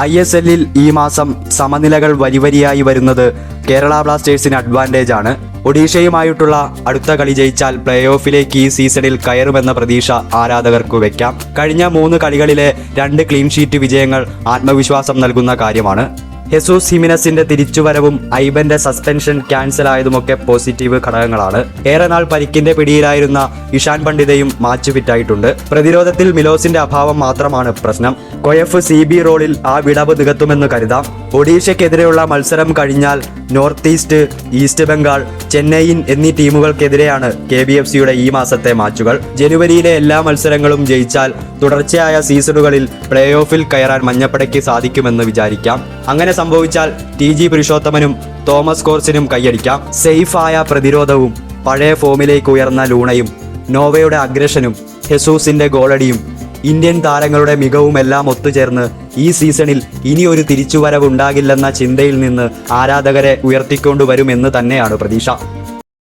I S എല്ലിൽ ഈ മാസം സമനിലകൾ വരിവരിയായി വരുന്നത് കേരള ബ്ലാസ്റ്റേഴ്സിന് അഡ്വാന്റേജ് ആണ് ഒഡീഷയുമായിട്ടുള്ള അടുത്ത കളി ജയിച്ചാൽ പ്ലേ ഓഫിലേക്ക് ഈ സീസണിൽ കയറുമെന്ന പ്രതീക്ഷ ആരാധകർക്ക് വെക്കാം. കഴിഞ്ഞ മൂന്ന് കളികളിലെ രണ്ട് ക്ലീൻ ഷീറ്റ് വിജയങ്ങൾ ആത്മവിശ്വാസം നൽകുന്ന കാര്യമാണ്. ഹെസൂസ് ഹിമിനസിന്റെ തിരിച്ചുവരവും ഐബന്റെ സസ്പെൻഷൻ ക്യാൻസൽ ആയതുമൊക്കെ പോസിറ്റീവ് ഘടകങ്ങളാണ്. ഏറെ നാൾ പരിക്കിന്റെ പിടിയിലായിരുന്ന ഇഷാൻ പണ്ഡിതയും മാച്ച് ഫിറ്റായിട്ടുണ്ട് പ്രതിരോധത്തിൽ മിലോസിന്റെ അഭാവം മാത്രമാണ് പ്രശ്നം. കൊയഫ് സി ബി റോളിൽ ആ വിടവ് നികത്തുമെന്ന് കരുതാം. ഒഡീഷയ്ക്കെതിരെയുള്ള മത്സരം കഴിഞ്ഞാൽ North East East Bengal Chennaiyin എന്നീ ടീമുകൾക്കെതിരെയാണ് കെ ബി എഫ് സിയുടെ ഈ മാസത്തെ മാച്ചുകൾ. ജനുവരിയിലെ എല്ലാ മത്സരങ്ങളും ജയിച്ചാൽ തുടർച്ചയായ സീസണുകളിൽ പ്ലേ ഓഫിൽ കയറാൻ മഞ്ഞപ്പടയ്ക്ക് സാധിക്കുമെന്ന് വിചാരിക്കാം. അങ്ങനെ സംഭവിച്ചാൽ ടി ജി പുരുഷോത്തമനും തോമസ് കോർസിനും കൈയടിക്കാം. സേഫായ പ്രതിരോധവും പഴയ ഫോമിലേക്ക് ഉയർന്ന ലൂണയും നോവയുടെ അഗ്രഷനും ഹെസൂസിന്റെ ഗോളടിയും ഇന്ത്യൻ താരങ്ങളുടെ മികവുമെല്ലാം ഒത്തുചേർന്ന് ഈ സീസണിൽ ഇനി ഇനിയൊരു തിരിച്ചുവരവുണ്ടാകില്ലെന്ന ചിന്തയിൽ നിന്ന് ആരാധകരെ ഉയർത്തിക്കൊണ്ടുവരുമെന്ന് തന്നെയാണ് പ്രതീക്ഷ.